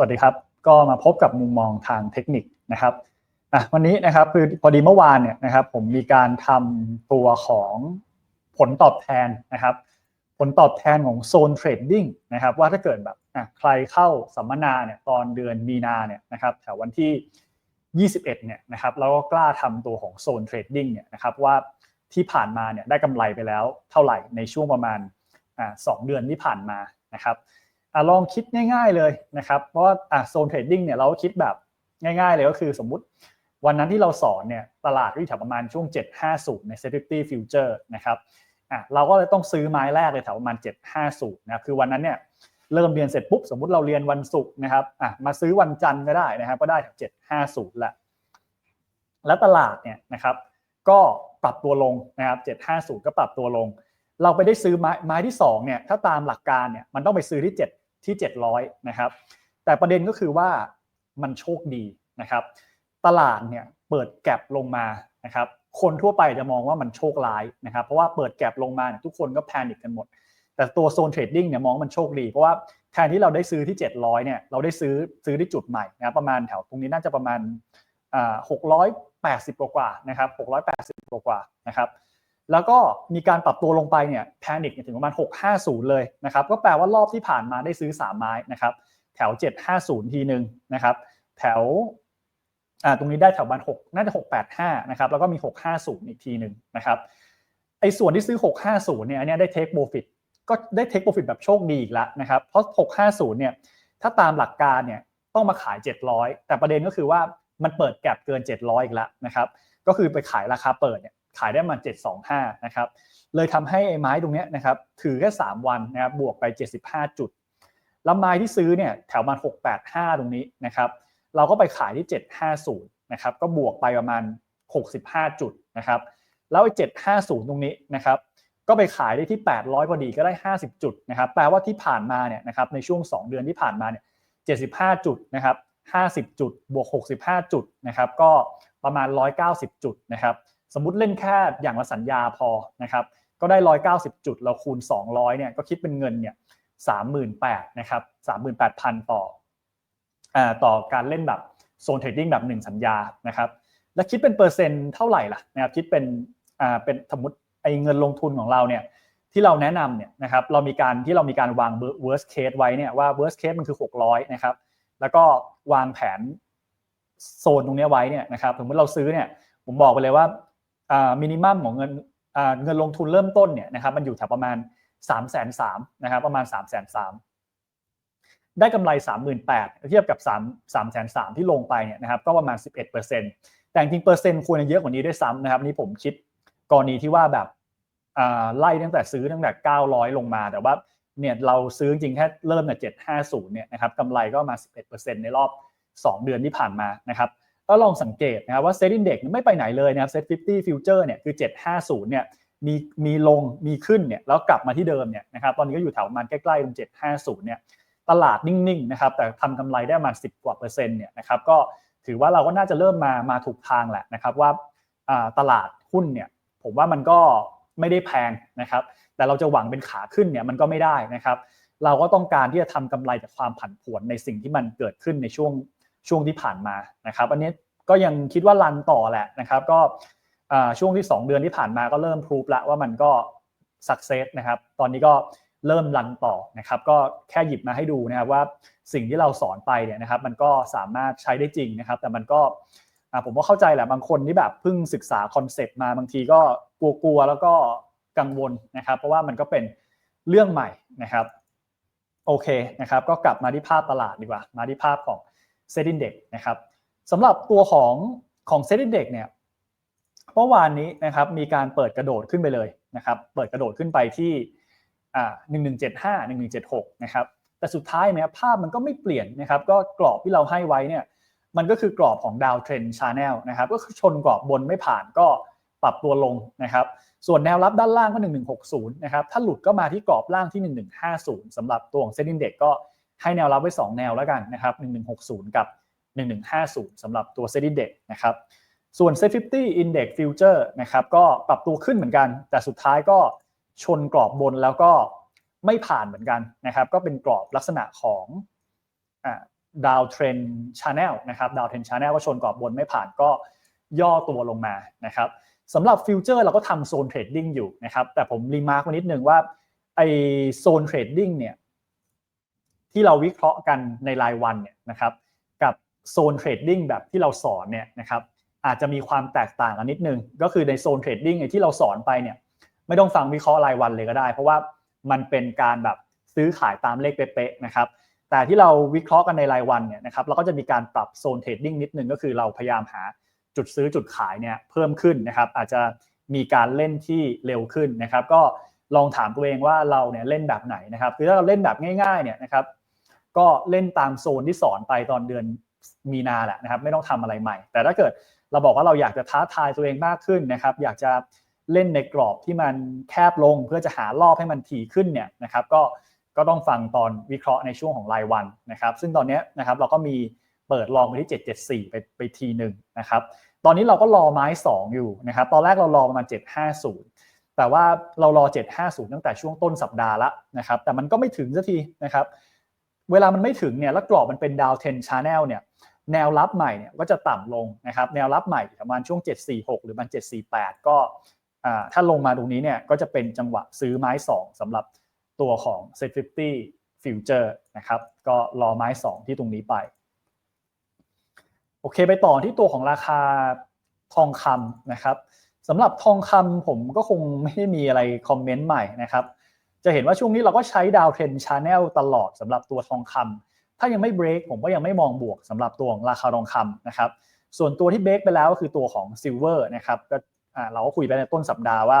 สวัสดีครับ ก็มาพบกับมุมมองทางเทคนิคนะครับอะวันนี้นะครับคือพอดีเมื่อวานเนี่ยนะครับผมมีการทำตัวของผลตอบแทนนะครับ ผลตอบแทนของโซนเทรดดิ้งนะครับว่าถ้าเกิดแบบอะใครเข้าสัมมนาเนี่ยตอนเดือนมีนาเนี่ยนะครับแถววันที่ 21เนี่ยนะครับแล้วก็กล้าทำตัวของโซนเทรดดิ้งเนี่ยนะครับว่าที่ผ่านมาเนี่ยได้กำไรไปแล้วเท่าไหร่ในช่วงประมาณอ่าสเดือนที่ผ่านมานะครับ อลองคิดง่ายๆเลยนะครับเพราะว่าโซนเทรดดิ้งเนี่ยเราคิดแบบง่ายๆเลยก็คือสมมุติวันนั้นที่เราสอนเนี่ยตลาดอยู่แถวประมาณช่วง 750 ใน s e c u r i t y Future นะครับอะเราก็เลยต้องซื้อไม้แรกเลยแถวประมาณ 750นะคือวันนั้นเนี่ยเริ่มเรียนเสร็จปุ๊บสมมุติเราเรียนวันศุกร์นะครับอะมาซื้อวันจันทร์ก็ได้นะครับก็ได้แถว750ละแล้วตลาดเนี่ยนะครับก็ปรับตัวลงนะครับ750 ก็ปรับตัวลง เราไปได้ซื้อไม้ไม้ที่2เนี่ยถ้าตามหลักการเนี่ยมันต้องไปซื้อที่7 ที่ 700นะครับแต่ประเด็นก็คือว่ามันโชคดีนะครับ ตลาดเนี่ยเปิดแก็บลงมานะครับคนทั่วไปจะมองว่ามันโชคร้ายนะครับ เพราะว่าเปิดแก็บลงมาทุกคนก็แพนิคกันหมด แต่ตัวโซนเทรดดิ้งเนี่ยมองมันโชคดี เพราะว่าแทนที่เราได้ซื้อที่ 700เนี่ยเราได้ซื้อซื้อที่จุดใหม่นะประมาณแถวตรงนี้น่าจะประมาณหกร้อยแปดสิบกว่านะครับหกร้อยแปดสิบกว่านะครับ แล้วก็มีการปรับตัวลงไปเนี่ยแพนิคถึงประมาณ 650 เลยนะครับ ก็แปลว่ารอบที่ผ่านมาได้ซื้อ 3 ไม้นะครับ แถว 750 ทีหนึ่งนะครับ แถวอ่าตรงนี้ได้แถวบัน6น่าจะ 685 นะครับ แล้วก็มี 650 อีกทีหนึ่งนะครับไอ้ส่วนที่ซื้อ 650 เนี่ยอันนี้ได้เทคโปรฟิตก็ได้เทคโปรฟิตแบบโชคดีอีกแล้วนะครับ เพราะ 650 เนี่ยถ้าตามหลักการเนี่ยต้องมาขาย 700 แต่ประเด็นก็คือว่ามันเปิดแก็บเกิน 700 อีกแล้วนะครับ ก็คือไปขายราคาเปิดเนี่ย ขายได้มา 725 นะครับ เลยทำให้ไอ้ไม้ตรงนี้นะครับ ถือแค่ 3 วันนะครับ บวกไป 75 จุดล้วไม้ที่ซื้อเนี่ยแถวมา685 ตรงนี้นะครับ เราก็ไปขายที่ 750 นะครับ ก็บวกไปประมาณ 65 จุดนะครับ แล้วไอ้750 ตรงนี้นะครับ ก็ไปขายได้ที่ 800 พอดีก็ได้ 50 จุดนะครับ แปลว่าที่ผ่านมาเนี่ยนะครับในช่วง 2 เดือนที่ผ่านมาเนี่ย75 จุดนะครับ50 จุด บวก 65 จุดนะครับ ก็ประมาณ 190 จุดนะครับ สมมติเล่นแค่อย่างละสัญญาพอนะครับก็ได้ 190 จุด เราคูณ 200เนี่ยก็คิดเป็นเงินเนี่ย38,000นะครับ38,000 ต่ออ่าต่อการเล่นแบบโซนเทรดดิ้งแบบ 1 สัญญานะครับแล้วคิดเป็นเปอร์เซ็นต์เท่าไหร่ล่ะนะครับคิดเป็นอ่าเป็นสมมติไอ้เงินลงทุนของเราเนี่ยที่เราแนะนำเนี่ยนะครับเรามีการที่เรามีการวาง worst case ไว้เนี่ยว่า worst case มันคือ 600นะครับแล้วก็วางแผนโซนตรงนี้ไว้เนี่ยนะครับสมมติเราซื้อเนี่ยผมบอกไปเลยว่า มินิมัมของเงินเงินลงทุนเริ่มต้นเนี่ยนะครับมันอยู่แถวประมาณ3ามแสนสามนะครับประมาณ3ามแสนสามได้กำไร 38,000เทียบกับ3 3แสนสามที่ลงไปเนี่ยนะครับก็ประมาณ 11%แต่จริงเปอร์เซ็นต์ควรจะเยอะกว่านี้ด้วยซ้ำนะครับนี่ผมคิดกรณีที่ว่าแบบไล่ตั้งแต่ซื้อตั้งแต่ 900 ลงมา แต่ว่าเนี่ยเราซื้อจริงแค่เริ่มแต่750เนี่ยนะครับกำไรก็มา 11%ในรอบ 2 เดือนที่ผ่านมานะครับ ก็ลองสังเกตนะครับว่าเซ็ตอินเด็กไม่ไปไหนเลยนะครับเซ็ต50 future เนี่ยคือ 750เนี่ยมีมีลงมีขึ้นเนี่ยแล้วกลับมาที่เดิมเนี่ยนะครับตอนนี้ก็อยู่แถวประมาณใกล้ๆตรง750เนี่ยตลาดนิ่งๆนะครับแต่ทำกำไรได้มา 10 กว่าเปอร์เซ็นต์เนี่ยนะครับก็ถือว่าเราก็น่าจะเริ่มมามาถูกทางแหละนะครับว่าตลาดหุ้นเนี่ยผมว่ามันก็ไม่ได้แพงนะครับ แต่เราจะหวังเป็นขาขึ้นเนี่ยมันก็ไม่ได้นะครับ เราก็ต้องการที่จะทำกำไรจากความผันผวนในสิ่งที่มันเกิดขึ้นในช่วง ช่วงที่ผ่านมานะครับ อันนี้ก็ยังคิดว่ารันต่อแหละนะครับ ก็ช่วงที่ 2 เดือนที่ผ่านมาก็เริ่มพรูฟแล้วว่ามันก็สักเซสนะครับ ตอนนี้ก็เริ่มรันต่อนะครับ ก็แค่หยิบมาให้ดูนะครับว่าสิ่งที่เราสอนไปเนี่ยนะครับ มันก็สามารถใช้ได้จริงนะครับ แต่มันก็ผมก็เข้าใจแหละบางคนที่แบบเพิ่งศึกษาคอนเซปต์มาบางทีก็กลัวๆแล้วก็กังวลนะครับ เพราะว่ามันก็เป็นเรื่องใหม่นะครับโอเคนะครับ ก็กลับมาที่ภาพตลาดดีกว่า มาที่ภาพของ เซ็นดินเด็กนะครับสำหรับตัวของของเซ็นดินเด็กเนี่ยเมื่อวานนี้นะครับมีการเปิดกระโดดขึ้นไปเลยนะครับ เปิดกระโดดขึ้นไปที่อ่าหนึ่งหนึ่งเจ็ดห้าหนึ่งหนึ่งเจ็ดหกนะครับแต่สุดท้ายเนี่ยภาพมันก็ไม่เปลี่ยนนะครับ ก็กรอบที่เราให้ไว้เนี่ยมันก็คือกรอบของดาวเทรนชาแนลนะครับ ก็ชนกรอบบนไม่ผ่านก็ปรับตัวลงนะครับ ส่วนแนวรับด้านล่างก็ 1160 นะครับ ถ้าหลุดก็มาที่กรอบล่างที่ 1150สำหรับตัวของเซ็นดินเด็กก็ ให้แนวรับไว้ 2 แนวแล้วกันนะครับ 1160 กับ 1150สำหรับตัวเซ็นดินเด็กนะครับ ส่วน Set 50 Index Future นะครับก็ปรับตัวขึ้นเหมือนกัน แต่สุดท้ายก็ชนกรอบบนแล้วก็ไม่ผ่านเหมือนกันนะครับ ก็เป็นกรอบลักษณะของดาวเทรนชาแนลนะครับดาวเทรนชาแนลก็ชนกรอบบนไม่ผ่านก็ย่อตัวลงมานะครับสำหรับฟิวเจอร์เราก็ทำโซนเทรดดิ้งอยู่นะครับแต่ผมรีมาร์กไว้นิดนึงว่าไอโซนเทรดดิ้งเนี่ย ที่เราวิเคราะห์กันในรายวันเนี่ยนะครับกับโซนเทรดดิ้งแบบที่เราสอนเนี่ยนะครับอาจจะมีความแตกต่างกันนิดนึง ก็คือในโซนเทรดดิ้งที่เราสอนไปเนี่ยไม่ต้องฟังวิเคราะห์รายวันเลยก็ได้ เพราะว่ามันเป็นการแบบซื้อขายตามเลขเป๊ะๆนะครับแต่ที่เราวิเคราะห์กันในรายวันเนี่ยนะครับเราก็จะมีการปรับโซนเทรดดิ้งนิดนึงก็คือเราพยายามหาจุดซื้อจุดขายเนี่ยเพิ่มขึ้นนะครับอาจจะมีการเล่นที่เร็วขึ้นนะครับ ก็ลองถามตัวเองว่าเราเนี่ยเล่นแบบไหนนะครับคือถ้าเราเล่นแบบง่ายๆเนี่ยนะครับ ก็เล่นตามโซนที่สอนไปตอนเดือนมีนาแหละนะครับ ไม่ต้องทำอะไรใหม่ แต่ถ้าเกิดเราบอกว่าเราอยากจะท้าทายตัวเองมากขึ้นนะครับ อยากจะเล่นในกรอบที่มันแคบลงเพื่อจะหารอบให้มันถี่ขึ้นเนี่ยนะครับ ก็ก็ต้องฟังตอนวิเคราะห์ในช่วงของรายวันนะครับ ซึ่งตอนนี้นะครับเราก็มีเปิดลองไปที่ 774 ไปไปทีหนึ่งนะครับ ตอนนี้เราก็รอไม้ 2 อยู่นะครับ ตอนแรกเรารอประมาณ 750 แต่ว่าเรารอ 750 ตั้งแต่ช่วงต้นสัปดาห์ละนะครับ แต่มันก็ไม่ถึงสักทีนะครับ เวลามันไม่ถึงเนี่ยแล้วกรอบมันเป็นดาวเทนชาแนลเนี่ยแนวรับใหม่เนี่ยก็จะต่ำลงนะครับแนวรับใหม่ประมาณช่วง 746 หรือมัน748 ก็ถ้าลงมาตรงนี้เนี่ยก็จะเป็นจังหวะซื้อไม้ 2สำหรับตัวของ Set 50 Future นะครับก็รอไม้ 2 ที่ตรงนี้ไป โอเคไปต่อที่ตัวของราคาทองคำนะครับสำหรับทองคำผมก็คงไม่ได้มีอะไรคอมเมนต์ใหม่นะครับ จะเห็นว่าช่วงนี้เราก็ใช้ดาวเทรนชาแนลตลอดสำหรับตัวทองคำถ้ายังไม่เบรกผมก็ยังไม่มองบวกสำหรับตัวของราคาทองคำนะครับ ส่วนตัวที่เบรกไปแล้วก็คือตัวของซิลเวอร์นะครับก็เราก็คุยไปในต้นสัปดาห์ว่า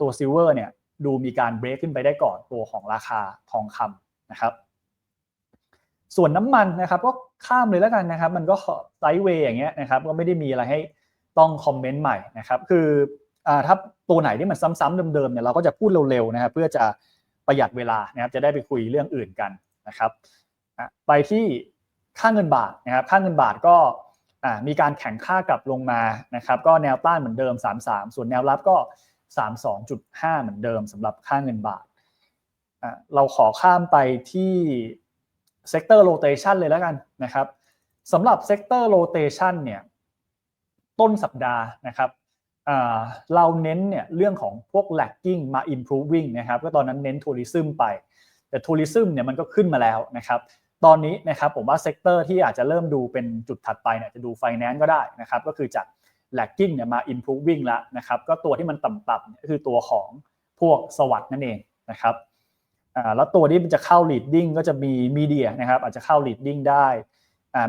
ตัวซิลเวอร์เนี่ยดูมีการเบรกขึ้นไปได้ก่อนตัวของราคาทองคำนะครับ ส่วนน้ำมันนะครับก็ข้ามเลยแล้วกันนะครับ มันก็ไซด์เวย์อย่างเงี้ยนะครับ ก็ไม่ได้มีอะไรให้ต้องคอมเมนต์ใหม่นะครับ คือ ถ้าตัวไหนที่มันซ้ำๆเดิมๆเนี่ยเราก็จะพูดเร็วๆนะครับเพื่อจะประหยัดเวลานะครับจะได้ไปคุยเรื่องอื่นกันนะครับไปที่ค่าเงินบาทนะครับค่าเงินบาทก็มีการแข่งค่ากลับลงมานะครับก็แนวต้านเหมือนเดิม 33 ส่วนแนวรับก็ 32.5 เหมือนเดิมสำหรับค่าเงินบาทเราขอข้ามไปที่เซกเตอร์โรเตชันเลยแล้วกันนะครับสำหรับเซกเตอร์โรเตชันเนี่ยต้นสัปดาห์นะครับ เราเน้นเนี่ยเรื่องของพวก lagging มา improving นะครับก็ตอนนั้นเน้นทัวริซึมไป แต่ทัวริซึมเนี่ยมันก็ขึ้นมาแล้วนะครับตอนนี้นะครับผมว่าเซกเตอร์ที่อาจจะเริ่มดูเป็นจุดถัดไปเนี่ยจะดูไฟแนนซ์ก็ได้นะครับก็คือจาก lagging เนี่ยมา improving แล้วนะครับก็ตัวที่มันต่ำๆเนี่ยคือตัวของพวกสวัสด์นั่นเองนะครับแล้วตัวที่มันจะเข้า leading ก็จะมี media นะครับอาจจะเข้า leading ได้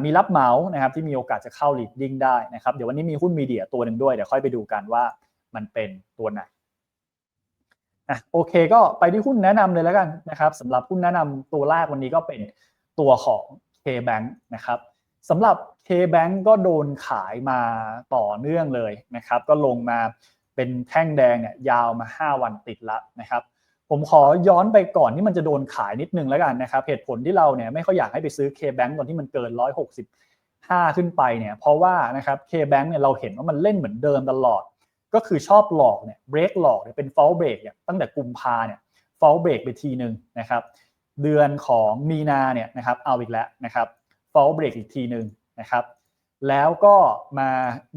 มีรับเหมานะครับที่มีโอกาสจะเข้า leading ได้นะครับเดี๋ยววันนี้มีหุ้นมีเดียตัวหนึ่งด้วยเดี๋ยวค่อยไปดูกันว่ามันเป็นตัวไหนอะโอเคก็ไปที่หุ้นแนะนำเลยแล้วกันนะครับสำหรับหุ้นแนะนำตัวแรกวันนี้ก็เป็นตัวของ K-Bank นะครับสำหรับ K-Bank ก็โดนขายมาต่อเนื่องเลยนะครับ ก็ลงมาเป็นแท่งแดงเนี่ยยาวมา 5 วันติดล้วนะครับ ผมขอย้อนไปก่อนที่มันจะโดนขายนิดนึงแล้วกันนะครับ เหตุผลที่เราเนี่ยไม่ค่อยอยากให้ไปซื้อ K-Bank ตอนที่มันเกิน 165 ขึ้นไปเนี่ย เพราะว่านะครับ K-Bank เนี่ยเราเห็นว่ามันเล่นเหมือนเดิมตลอด ก็คือชอบหลอกเนี่ยเบรกหลอกเนี่ยเป็น fall break เนี่ยตั้งแต่กุมภาเนี่ย fall break ไปทีหนึ่งนะครับ เดือนของมีนาเนี่ยนะครับเอาอีกแล้วนะครับ fall break อีกทีหนึ่งนะครับแล้วก็มา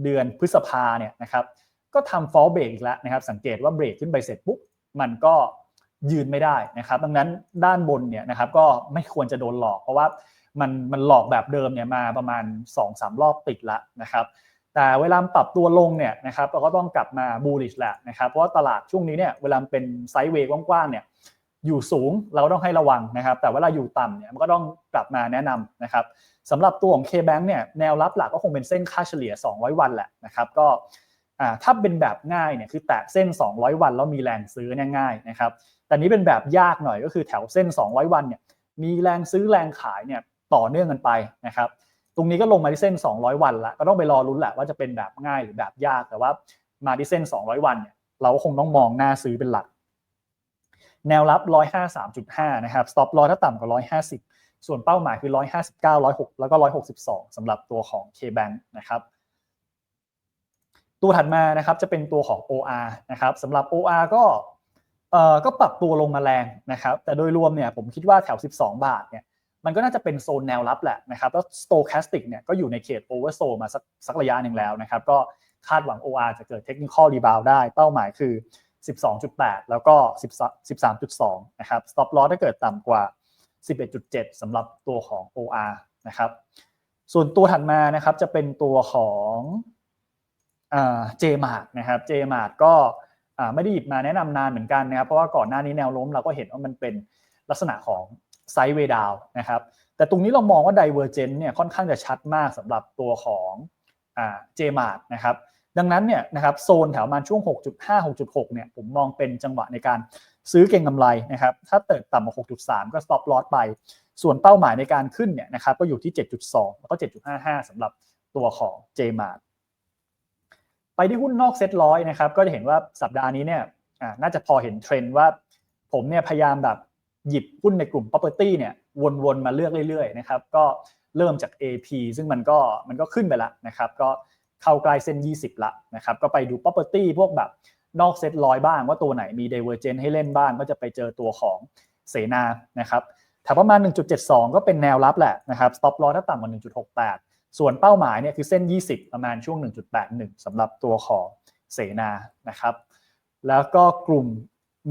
เดือนพฤษภาเนี่ยนะครับก็ทำ fall break อีกแล้วนะครับ สังเกตว่าเบรกขึ้นไปเสร็จปุ๊บมันก็ ยืนไม่ได้นะครับ ดังนั้นด้านบนเนี่ยนะครับก็ไม่ควรจะโดนหลอก เพราะว่ามันมันหลอกแบบเดิมเนี่ยมาประมาณ 2-3รอบติดล้วนะครับแต่เวลาปรับตัวลงเนี่ยนะครับเราก็ต้องกลับมาบูลลิชแหละนะครับเพราะว่าตลาดช่วงนี้เนี่ยเวลาเป็นไซด์เวย์กว้างๆเนี่ยอยู่สูงเราต้องให้ระวังนะครับ แต่เวลาอยู่ต่ำเนี่ยมันก็ต้องกลับมาแนะนำนะครับสำหรับตัวของ K-Bank เนี่ยแนวรับหลักก็คงเป็นเส้นค่าเฉลี่ย 200 วันแหละนะครับก็ ถ้าเป็นแบบง่ายเนี่ยคือแตะเส้น 200 วันแล้วมีแรงซื้อเนี่ยง่ายนะครับแต่นี้เป็นแบบยากหน่อยก็คือแถวเส้น 200 วันเนี่ยมีแรงซื้อแรงขายเนี่ยต่อเนื่องกันไปนะครับตรงนี้ก็ลงมาที่เส้น 200 วันละก็ต้องไปรอรุ้นแหละว่าจะเป็นแบบง่ายหรือแบบยากแต่ว่ามาที่เส้น 200 วันเนี่ยเราก็คงต้องมองหน้าซื้อเป็นหลัก แนวรับ 153.5 นะครับ stop loss ถ้าต่ำกว่า 150 ส่วนเป้าหมายคือ 159 106 แล้วก็ 162สำหรับตัวของ K-Bank นะครับ ตัวถัดมานะครับจะเป็นตัวของ OR นะครับสำหรับ OR ก็เอ่อก็ปรับตัวลงมาแรงนะครับแต่โดยรวมเนี่ยผมคิดว่าแถว 12 บาทเนี่ยมันก็น่าจะเป็นโซนแนวรับแหละนะครับแล้ว stochastic เนี่ยก็อยู่ในเขต oversold มาสักสักระยะหนึ่งแล้วนะครับก็คาดหวัง OR จะเกิด technical rebound ได้เป้าหมายคือ 12.8 แล้วก็ 13.2 นะครับ stop loss ถ้าเกิดต่ำกว่า 11.7 สำหรับตัวของ OR นะครับส่วนตัวถัดมานะครับจะเป็นตัวของ เจมาร์กนะครับเจมาร์กก็ไม่ได้หยิบมาแนะนำนานเหมือนกันนะครับ เพราะว่าก่อนหน้านี้แนวโน้มเราก็เห็นว่ามันเป็นลักษณะของไซด์เวดาวนะครับ แต่ตรงนี้เรามองว่าไดเวอร์เจนเนี่ยค่อนข้างจะชัดมากสำหรับตัวของเจมาร์กนะครับ ดังนั้นเนี่ยนะครับโซนแถวมาช่วง 6.5 6.6 เนี่ยผมมองเป็นจังหวะในการซื้อเก็งกำไรนะครับ ถ้าเติบต่ำกว่า 6.3 ก็ stop loss ไป ส่วนเป้าหมายในการขึ้นเนี่ยนะครับก็อยู่ที่ 7.2 แล้วก็ 7.55สำหรับตัวของ JMart ไปที่หุ้นนอกเซ็ตร้อยนะครับ ก็จะเห็นว่าสัปดาห์นี้เนี่ยน่าจะพอเห็นเทรนด์ว่าผมเนี่ยพยายามแบบหยิบหุ้นในกลุ่ม property เนี่ยวนๆมาเลือกเรื่อยๆนะครับก็เริ่มจาก AP ซึ่งมันก็มันก็ขึ้นไปแล้วนะครับ ก็เข้าใกล้เส้น 20 ละนะครับ ก็ไปดู property พวกแบบนอกเซ็ตร้อยบ้างว่าตัวไหนมี divergent ให้เล่นบ้าง ก็จะไปเจอตัวของเสนานะครับแถวประมาณ 1.72 ก็เป็นแนวรับแหละนะครับ stop loss ถ้าต่ำกว่า 1.68 ส่วนเป้าหมายเนี่ยคือเส้น 20 ประมาณช่วง 1.81สำหรับตัวของเสนานะครับ แล้วก็กลุ่ม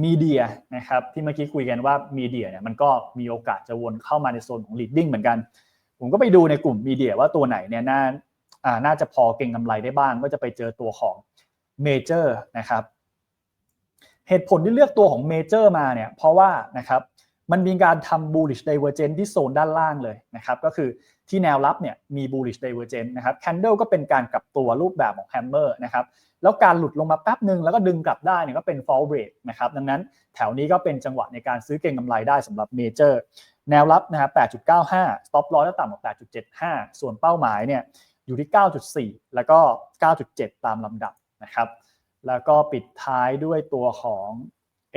มีเดียนะครับที่เมื่อกี้คุยกันว่ามีเดียเนี่ยมันก็มีโอกาสจะวนเข้ามาในโซนของ leading เหมือนกัน ผมก็ไปดูในกลุ่มมีเดียว่าตัวไหนเนี่ยน่าน่าจะพอเก่งกำไรได้บ้าง ก็จะไปเจอตัวของเมเจอร์นะครับเหตุผลที่เลือกตัวของเมเจอร์มาเนี่ยเพราะว่านะครับ มันมีการทำ bullish divergence ที่โซนด้านล่างเลยนะครับก็คือที่แนวรับเนี่ยมี bullish divergence นะครับ candle ก็เป็นการกลับตัวรูปแบบของ hammer นะครับแล้วการหลุดลงมาแป๊บหนึ่งแล้วก็ดึงกลับได้เนี่ยก็เป็น fall break นะครับดังนั้นแถวนี้ก็เป็นจังหวะในการซื้อเก็งกำไรได้สำหรับ major แนวรับนะครับ8.95 stop loss แล้วต่ำกว่า 8.75 ส่วนเป้าหมายเนี่ยอยู่ที่ 9.4 แล้วก็ 9.7 ตามลำดับนะครับแล้วก็ปิดท้ายด้วยตัวของ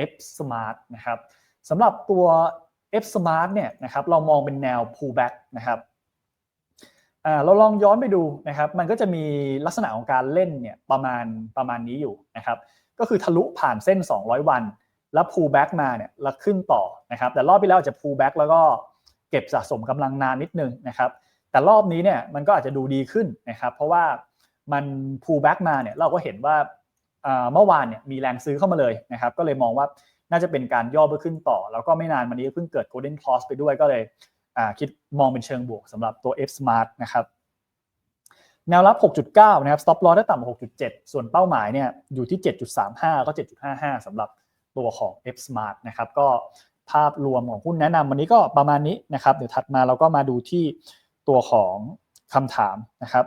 F Smart นะครับ สำหรับตัว F Smart เนี่ยนะครับเรามองเป็นแนว pullback นะครับเราลองย้อนไปดูนะครับ มันก็จะมีลักษณะของการเล่นเนี่ยประมาณประมาณนี้อยู่นะครับ ก็คือทะลุผ่านเส้น 200 วัน แล้ว pullback มาเนี่ยแล้วขึ้นต่อนะครับ แต่รอบที่แล้วจะ pullback แล้วก็เก็บสะสมกำลังนานนิดนึงนะครับ แต่รอบนี้เนี่ยมันก็อาจจะดูดีขึ้นนะครับ เพราะว่ามัน pullback มาเนี่ยเราก็เห็นว่าเมื่อวานเนี่ยมีแรงซื้อเข้ามาเลยนะครับ ก็เลยมองว่า น่าจะเป็นการย่อเพื่อขึ้นต่อ แล้วก็ไม่นานวันนี้เพิ่งเกิด golden cross ไปด้วยก็เลยคิดมองเป็นเชิงบวกสำหรับตัว F Smart นะครับแนวรับ 6.9 นะครับ stop loss ได้ต่ำกว่า6.7 ส่วนเป้าหมายเนี่ยอยู่ที่ 7.35 ก็ 7.55 สำหรับตัวของ F Smart นะครับก็ภาพรวมของหุ้นแนะนำวันนี้ก็ประมาณนี้นะครับ เดี๋ยวถัดมาเราก็มาดูที่ตัวของคำถามนะครับ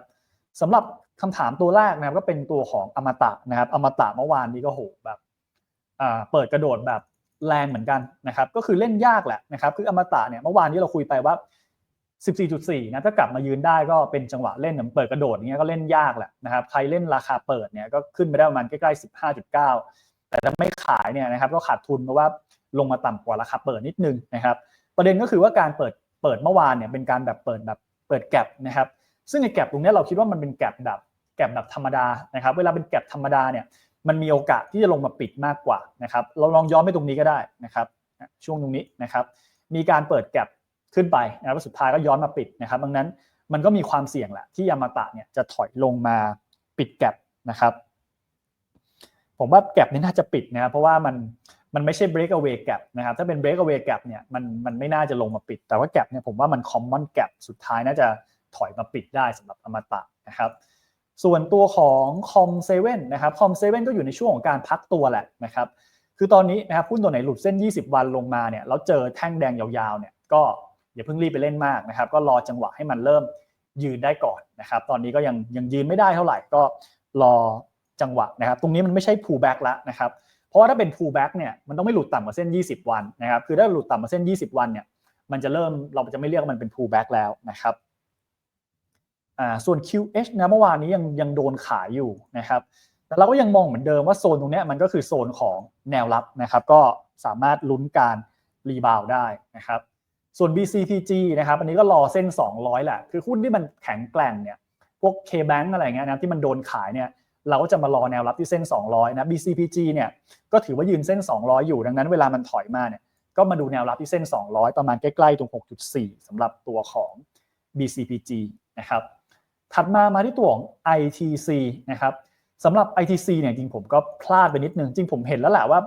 สำหรับคำถามตัวแรกนะครับก็เป็นตัวของอมตะนะครับอมตะเมื่อวานนี้ก็โหแบบ เปิดกระโดดแบบแรงเหมือนกันนะครับ ก็คือเล่นยากแหละนะครับคืออมตะเนี่ยเมื่อวานนี้เราคุยไปว่า 14.4 นะถ้ากลับมายืนได้ก็เป็นจังหวะเล่นเหมือนเปิดกระโดดเงี้ยก็เล่นยากแหละนะครับใครเล่นราคาเปิดเนี่ยก็ขึ้นไปได้ประมาณใกล้ๆ 15.9 แต่ถ้าไม่ขายเนี่ยนะครับก็ขาดทุนเพราะว่าลงมาต่ำกว่าราคาเปิดนิดนึงนะครับ ประเด็นก็คือว่าการเปิดเปิดเมื่อวานเนี่ยเป็นการแบบเปิดแบบเปิดแกลบนะครับ ซึ่งในแกลบตรงนี้เราคิดว่ามันเป็นแกลบแบบแกลบแบบธรรมดานะครับ เวลาเป็นแกลบธรรมดาเนี่ย มันมีโอกาสที่จะลงมาปิดมากกว่านะครับ เราลองย้อนไปตรงนี้ก็ได้นะครับ ช่วงตรงนี้นะครับ มีการเปิดแก็บขึ้นไปนะครับสุดท้ายก็ย้อนมาปิดนะครับดังนั้นมันก็มีความเสี่ยงแหละที่ยามาตะเนี่ยจะถอยลงมาปิดแก็บนะครับ ผมว่าแก็บนี้น่าจะปิดนะครับเพราะว่ามันมันไม่ใช่ break away gap นะครับ ถ้าเป็น break away gap เนี่ยมันมันไม่น่าจะลงมาปิด แต่ว่าแก็บเนี่ยผมว่ามัน common gap สุดท้ายน่าจะถอยมาปิดได้สำหรับอมตะนะครับ ส่วนตัวของคอมเซเว่นนะครับคอมเซเว่นก็อยู่ในช่วงของการพักตัวแหละนะครับคือตอนนี้นะครับหุ้นตัวไหนหลุดเส้น 20 วันลงมาเนี่ยแล้วเจอแท่งแดงยาวๆเนี่ยก็อย่าเพิ่งรีบไปเล่นมากนะครับ ก็รอจังหวะให้มันเริ่มยืนได้ก่อนนะครับ ตอนนี้ก็ยังยังยืนไม่ได้เท่าไหร่ก็รอจังหวะนะครับ ตรงนี้มันไม่ใช่ pullback แล้วนะครับ เพราะว่าถ้าเป็น pullback เนี่ยมันต้องไม่หลุดต่ำกว่าเส้น 20 วันนะครับ คือถ้าหลุดต่ำกว่าเส้น 20 วันเนี่ยมันจะเริ่มเราจะไม่เรียกมันเป็น pullback แล้วนะครับ ส่วน QH นะเมื่อวานนี้ยังยังโดนขายอยู่นะครับแต่เราก็ยังมองเหมือนเดิมว่าโซนตรงนี้มันก็คือโซนของแนวรับนะครับก็สามารถลุ้นการรีบาวได้นะครับส่วน BCPG นะครับอันนี้ก็รอเส้น 200 แหละ คือหุ้นที่มันแข็งแกร่งเนี่ยพวก K-Bank อะไรเงี้ยนะที่มันโดนขายเนี่ยเราก็จะมารอแนวรับที่เส้น 200 นะ BCPG เนี่ยก็ถือว่ายืนเส้น 200 อยู่ดังนั้นเวลามันถอยมาเนี่ยก็มาดูแนวรับที่เส้น 200 ประมาณใกล้ๆตรง 6.4สำหรับตัวของ BCPG นะครับ ถัดมามาที่ตัวของ ITC นะครับสำหรับ ITC เนี่ยจริงผมก็พลาดไปนิดนึง จริงผมเห็นแล้วแหละว่า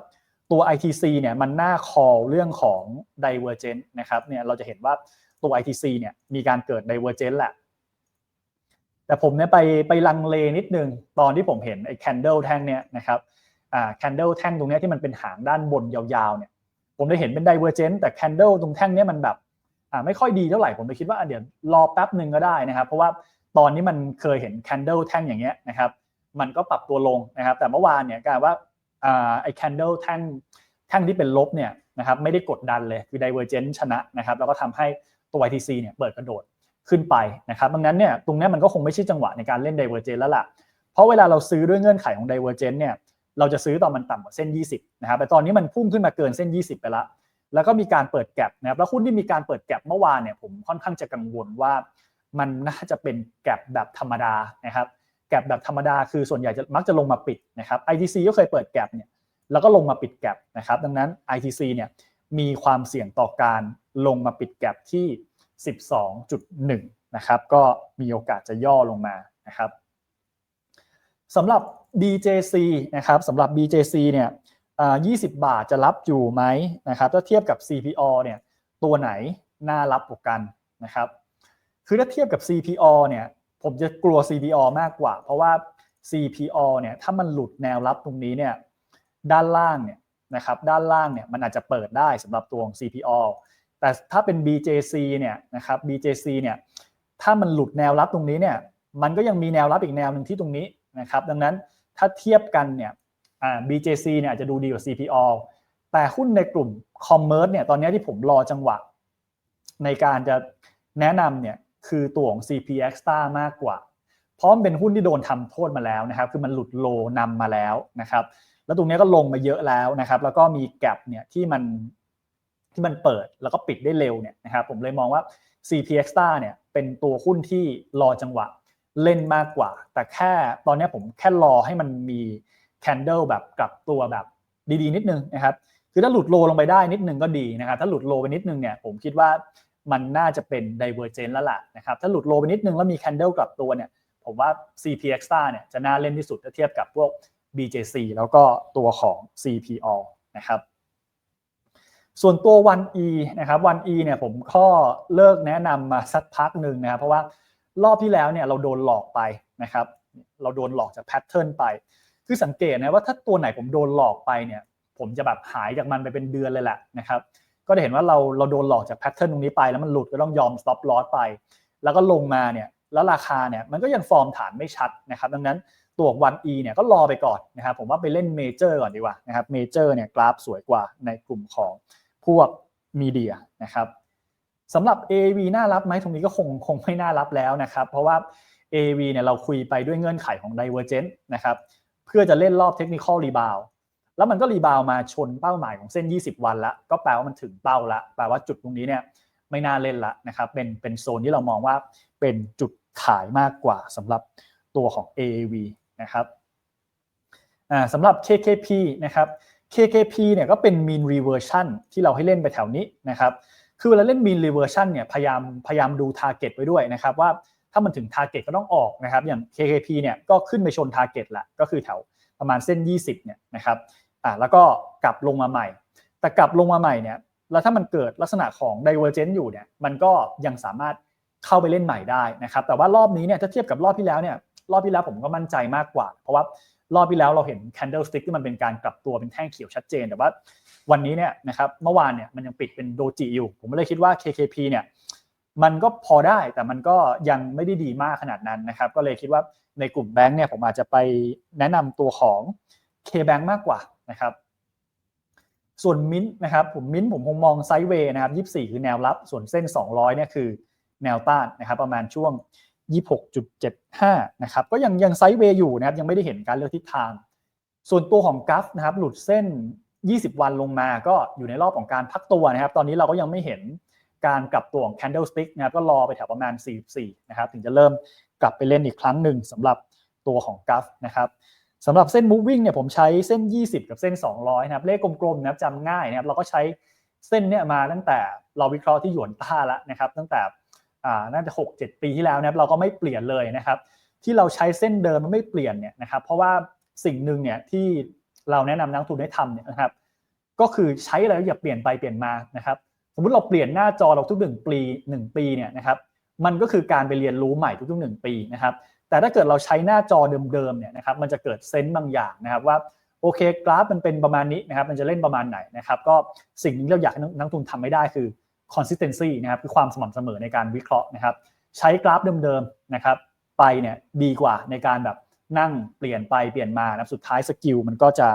ตัว ITC เนี่ยมันน่า call เรื่องของ divergent นะครับเนี่ยเราจะเห็นว่าตัว ITC เนี่ยมีการเกิด divergent แหละ แต่ผมเนี่ยไปไปลังเลนิดนึง ตอนที่ผมเห็นไอ้ candle แท่งเนี่ยนะครับอ่า candle แท่งตรงนี้ที่มันเป็นหางด้านบนยาวๆเนี่ยผมได้เห็นเป็น divergent แต่ candle ตรงแท่งเนี้ยมันแบบอ่าไม่ค่อยดีเท่าไหร่ผมเลยคิดว่าเดี๋ยวรอแป๊บหนึ่งก็ได้นะครับ เพราะว่า ตอนนี้มันเคยเห็น candle แท่งอย่างเงี้ยนะครับมันก็ปรับตัวลงนะครับ แต่เมื่อวานเนี่ยกายว่าไอ้ candle แท่งแท่งที่เป็นลบเนี่ยนะครับไม่ได้กดดันเลยคือ divergent ชนะนะครับแล้วก็ทำให้ตัว ITC เนี่ยเปิดกระโดดขึ้นไปนะครับดังนั้นเนี่ยตรงนี้มันก็คงไม่ใช่จังหวะในการเล่น divergent แล้วล่ะ เพราะเวลาเราซื้อด้วยเงื่อนไขของ divergent เนี่ยเราจะซื้อตอนมันต่ำกว่าเส้น 20นะครับแต่ตอนนี้มันพุ่งขึ้นมาเกินเส้น 20 ไปล้วแล้วก็มีการเปิดแก็บนะครับแล้วหุ้นที่มีการเปิดแก็บเมื่อวานเนี่ยผมค่อนข้างจะกังวลว่า มันน่าจะเป็นแก็บแบบธรรมดานะครับแก็บแบบธรรมดาคือส่วนใหญ่จะมักจะลงมาปิดนะครับ ITC ก็เคยเปิดแก็บเนี่ยแล้วก็ลงมาปิดแก็บนะครับ ดังนั้น ITC เนี่ยมีความเสี่ยงต่อการลงมาปิดแก็บที่ 12.1 นะครับ ก็มีโอกาสจะย่อลงมานะครับสำหรับ BJC นะครับสำหรับ BJC เนี่ย20 บาทจะรับอยู่ไหมนะครับ ถ้าเทียบกับ CPO เนี่ยตัวไหนน่ารับกว่ากันนะครับ คือถ้าเทียบกับ CPO เนี่ยผมจะกลัว CPO มากกว่า เพราะว่า CPO เนี่ยถ้ามันหลุดแนวรับตรงนี้เนี่ยด้านล่างเนี่ยนะครับด้านล่างเนี่ยมันอาจจะเปิดได้สำหรับตัวของ CPO แต่ถ้าเป็น BJC เนี่ยนะครับ BJC เนี่ยถ้ามันหลุดแนวรับตรงนี้เนี่ยมันก็ยังมีแนวรับอีกแนวหนึ่งที่ตรงนี้นะครับดังนั้นถ้าเทียบกันเนี่ย BJC เนี่ยอาจจะดูดีกว่า CPO แต่หุ้นในกลุ่ม Commerce เนี่ยตอนนี้ที่ผมรอจังหวะ ในการจะแนะนำเนี่ย คือตัวของ CP Extra มากกว่า เพราะมันเป็นหุ้นที่โดนทำโทษมาแล้วนะครับ คือมันหลุดโลนำมาแล้วนะครับ แล้วตรงนี้ก็ลงมาเยอะแล้วนะครับ แล้วก็มีแกลบเนี่ยที่มันที่มันเปิดแล้วก็ปิดได้เร็วเนี่ยนะครับผมเลยมองว่า CP Extra เนี่ยเป็นตัวหุ้นที่รอจังหวะเล่นมากกว่า แต่แค่ตอนนี้ผมแค่รอให้มันมีแคนเดิลแบบกลับตัวแบบดีๆ นิดนึงนะครับคือถ้าหลุดโลลงไปได้นิดนึงก็ดีนะครับ ถ้าหลุดโลไปนิดนึงเนี่ยผมคิดว่า มันน่าจะเป็น divergent แล้วล่ะนะครับถ้าหลุดโลไปนิดนึงแล้วมีแคนเดลกลับตัวเนี่ยผมว่า CP Extra เนี่ยจะน่าเล่นที่สุดถ้าเทียบกับพวก BJC แล้วก็ตัวของ CPO นะครับส่วนตัว 1E นะครับ 1E เนี่ยผมก็เลิกแนะนำมาสักพักหนึ่งนะครับเพราะว่ารอบที่แล้วเนี่ยเราโดนหลอกไปนะครับเราโดนหลอกจากแพทเทิร์นไป คือสังเกตนะว่าถ้าตัวไหนผมโดนหลอกไปเนี่ยผมจะแบบหายจากมันไปเป็นเดือนเลยแหละนะครับ ก็จะเห็นว่าเราเราโดนหลอกจากแพทเทิร์นตรงนี้ไป แล้วมันหลุดก็ต้องยอม stop loss ไป แล้วก็ลงมาเนี่ยแล้วราคาเนี่ยมันก็ยังฟอร์มฐานไม่ชัดนะครับ ดังนั้นตัว 1E เนี่ยก็รอไปก่อนนะครับผมว่าไปเล่นเมเจอร์ก่อนดีกว่านะครับเมเจอร์เนี่ยกราฟสวยกว่าในกลุ่มของพวกมีเดียนะครับสำหรับ AV น่ารับไหมตรงนี้ก็คงคงไม่น่ารับแล้วนะครับ เพราะว่า AV เนี่ยเราคุยไปด้วยเงื่อนไขของ Divergent นะครับเพื่อจะเล่นรอบ Technical Rebound แล้วมันก็รีบาวมาชนเป้าหมายของเส้น 20 วันละก็แปลว่ามันถึงเป้าละแปลว่าจุดตรงนี้เนี่ยไม่น่าเล่นละนะครับเป็นเป็นโซนที่เรามองว่าเป็นจุดขายมากกว่าสำหรับตัวของ AAV นะครับสำหรับ KKP นะครับ KKP เนี่ยก็เป็น mean reversion ที่เราให้เล่นไปแถวนี้นะครับคือเวลาเล่น mean reversion เนี่ยพยายามพยายามดู target ไว้ด้วยนะครับว่าถ้ามันถึง target ก็ต้องออกนะครับอย่าง KKP เนี่ยก็ขึ้นไปชน target ละก็คือแถวประมาณเส้น 20เนี่ยนะครับ อ่าแล้วก็กลับลงมาใหม่ แต่กลับลงมาใหม่เนี่ยแล้วถ้ามันเกิดลักษณะของ divergent อยู่เนี่ยมันก็ยังสามารถเข้าไปเล่นใหม่ได้นะครับแต่ว่ารอบนี้เนี่ยถ้าเทียบกับรอบที่แล้วเนี่ยรอบที่แล้วผมก็มั่นใจมากกว่า เพราะว่ารอบที่แล้วเราเห็น candle stick ที่มันเป็นการกลับตัวเป็นแท่งเขียวชัดเจน แต่ว่าวันนี้เนี่ยนะครับเมื่อวานเนี่ยมันยังปิดเป็นโดจิอยู่ ผมเลยคิดว่า KKP เนี่ยมันก็พอได้แต่มันก็ยังไม่ได้ดีมากขนาดนั้นนะครับ ก็เลยคิดว่าในกลุ่มแบงค์เนี่ยผมอาจจะไปแนะนำตัวของ K-Bank มากกว่า นะครับ ส่วนมิ้นนะครับผมมิ้นผมคงมองไซด์เวย์นะครับ24 คือแนวรับ ส่วนเส้น 200เนี่ยคือแนวต้านนะครับ ประมาณช่วง 26.75 นะครับ ก็ยังยังไซด์เวย์อยู่นะครับ ยังไม่ได้เห็นการเลือกทิศทาง ส่วนตัวของกัฟนะครับ หลุดเส้น 20 วันลงมาก็อยู่ในรอบของการพักตัวนะครับ ตอนนี้เราก็ยังไม่เห็นการกลับตัวของ candlestick นะครับก็รอไปแถวประมาณ 44 นะครับ ถึงจะเริ่มกลับไปเล่นอีกครั้งหนึ่งสำหรับตัวของกัฟนะครับ สำหรับเส้น moving เนี่ยผมใช้เส้น 20 กับเส้น 200 นะครับ เลขกลมๆนะครับจำง่ายนะครับ เราก็ใช้เส้นเนี่ยมาตั้งแต่เราวิเคราะห์ที่หยวนต้าแล้วนะครับ ตั้งแต่อ่าน่าจะหกเจ็ดปีที่แล้วนะครับ เราก็ไม่เปลี่ยนเลยนะครับ ที่เราใช้เส้นเดิมมันไม่เปลี่ยนเนี่ยนะครับ เพราะว่าสิ่งหนึ่งเนี่ยที่เราแนะนำนักทุนให้ทำเนี่ยนะครับ ก็คือใช้อะไรอย่าเปลี่ยนไปเปลี่ยนมานะครับ สมมุติเราเปลี่ยนหน้าจอเราทุกหนึ่งปีหนึ่งปีเนี่ยนะครับ มันก็คือการไปเรียนรู้ใหม่ทุกๆหนึ่งปีนะครับ แต่ถ้าเกิดเราใช้หน้าจอเดิมๆเนี่ยนะครับมันจะเกิดเซนต์บางอย่างนะครับว่าโอเคกราฟมันเป็นประมาณนี้นะครับมันจะเล่นประมาณไหนนะครับก็สิ่งที่เราอยากให้นักลงทุนทำไม่ได้คือ consistency นะครับคือความสม่ำเสมอในการวิเคราะห์นะครับใช้กราฟเดิมๆนะครับไปเนี่ยดีกว่าในการแบบนั่งเปลี่ยนไปเปลี่ยนมานะครับสุดท้ายสกิลมันก็จะ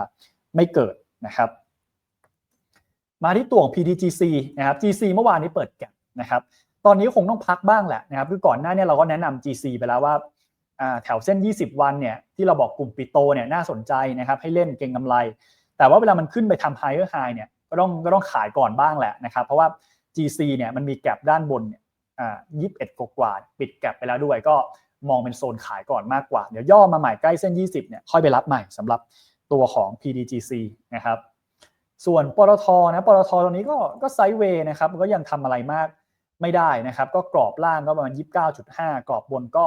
ไม่เกิดนะครับมาที่ตัวของ PTGC นะครับ GC เมื่อวานนี้เปิดแก็บนะครับตอนนี้คงต้องพักบ้างแหละนะครับคือก่อนหน้านี้เราก็แนะนำ GC ไปแล้วว่า แถวเส้น 20 วันเนี่ยที่เราบอกกลุ่มปิโตเนี่ยน่าสนใจนะครับให้เล่นเก็งกำไร แต่ว่าเวลามันขึ้นไปทำ higher high เนี่ยก็ต้องก็ต้องขายก่อนบ้างแหละนะครับ เพราะว่า GC เนี่ยมันมีแก็บด้านบนเนี่ยอ่า21กว่าปิดแก็บไปแล้วด้วย ก็มองเป็นโซนขายก่อนมากกว่า เดี๋ยวย่อมาใหม่ใกล้เส้น 20เนี่ยค่อยไปรับใหม่สำหรับตัวของ PDGC นะครับส่วนปตทนะปตทตอนนี้ก็ก็ไซด์เวย์นะครับก็ยังทำอะไรมากไม่ได้นะครับ ก็กรอบล่างก็ประมาณ 29.5 กรอบบนก็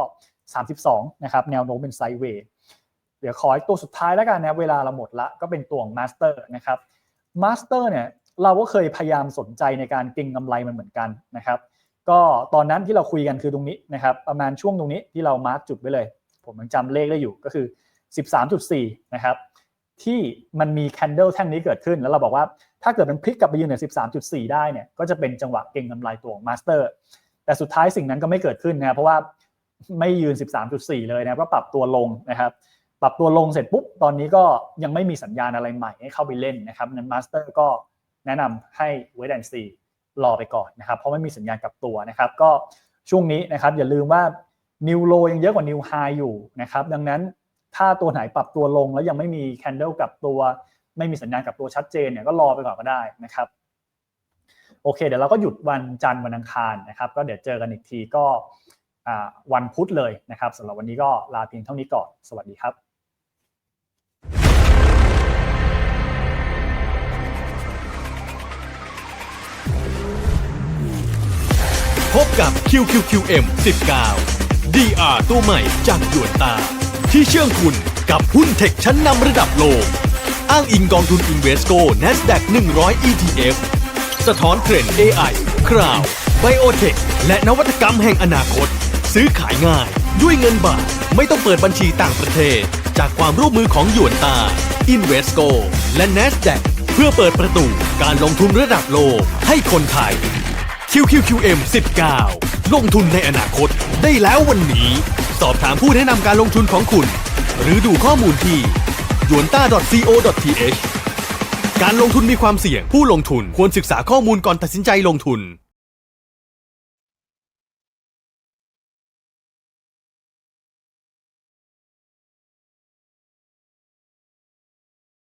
32 นะครับ แนวโน้มเป็นไซด์เวย์เดี๋ยวขออีกตัวสุดท้ายแล้วกันนะเวลาเราหมดละก็เป็นตัวของมาสเตอร์นะครับมาสเตอร์เนี่ยเราก็เคยพยายามสนใจในการเก็งกำไรมันเหมือนกันนะครับ ก็ตอนนั้นที่เราคุยกันคือตรงนี้นะครับ ประมาณช่วงตรงนี้ที่เรามาร์กจุดไว้เลย ผมยังจำเลขได้อยู่ก็คือ 13.4 นะครับ ที่มันมีแคนเดลแท่งนี้เกิดขึ้น แล้วเราบอกว่าถ้าเกิดมันพลิกกลับไปยืนเหนือ13.4 ได้เนี่ยก็จะเป็นจังหวะเก็งกำไรตัวของมาสเตอร์แต่สุดท้ายสิ่งนั้นก็ไม่เกิดขึ้นนะเพราะว่า ไม่ยืน 13.4 เลยนะครับก็ปรับตัวลงนะครับปรับตัวลงเสร็จปุ๊บตอนนี้ก็ยังไม่มีสัญญาณอะไรใหม่ให้เข้าไปเล่นนะครับนั้นมาสเตอร์ก็แนะนำให้เวทแอนซีรอไปก่อนนะครับเพราะไม่มีสัญญาณกลับตัวนะครับ ก็ช่วงนี้นะครับอย่าลืมว่านิวโลยังเยอะกว่านิวไฮอยู่นะครับดังนั้นถ้าตัวไหนปรับตัวลงแล้วยังไม่มีแคนเดลกลับตัว ไม่มีสัญญาณกลับตัวชัดเจนเนี่ยก็รอไปก่อนก็ได้นะครับโอเค เดี๋ยวเราก็หยุดวันจันทร์วันอังคารนะครับ ก็เดี๋ยวเจอกันอีกทีก็ วันพุธเลยนะครับสำหรับวันนี้ก็ลาเพียงเท่านี้ก่อน สวัสดีครับพบกับ QQQM 19 DR ตัวใหม่จากหยวนตา ที่เชื่องคุณกับหุ้นเทคชั้นนำระดับโลก อ้างอิงกองทุน Invesco NASDAQ 100 ETF สะท้อนเทรนด์ AI Cloud Biotech และนวัตกรรมแห่งอนาคต ซื้อขายง่าย ด้วยเงินบาท ไม่ต้องเปิดบัญชีต่างประเทศ จากความร่วมมือของหยวนตา Invesco และ NASDAQ เพื่อเปิดประตูการลงทุนระดับโลกให้คนไทย QQQM 19ลงทุนในอนาคตได้แล้ววันนี้ สอบถามผู้แนะนำการลงทุนของคุณ หรือดูข้อมูลที่ y u n t a co.th การลงทุนมีความเสี่ยงผู้ลงทุนควรศึกษาข้อมูลก่อนตัดสินใจลงทุน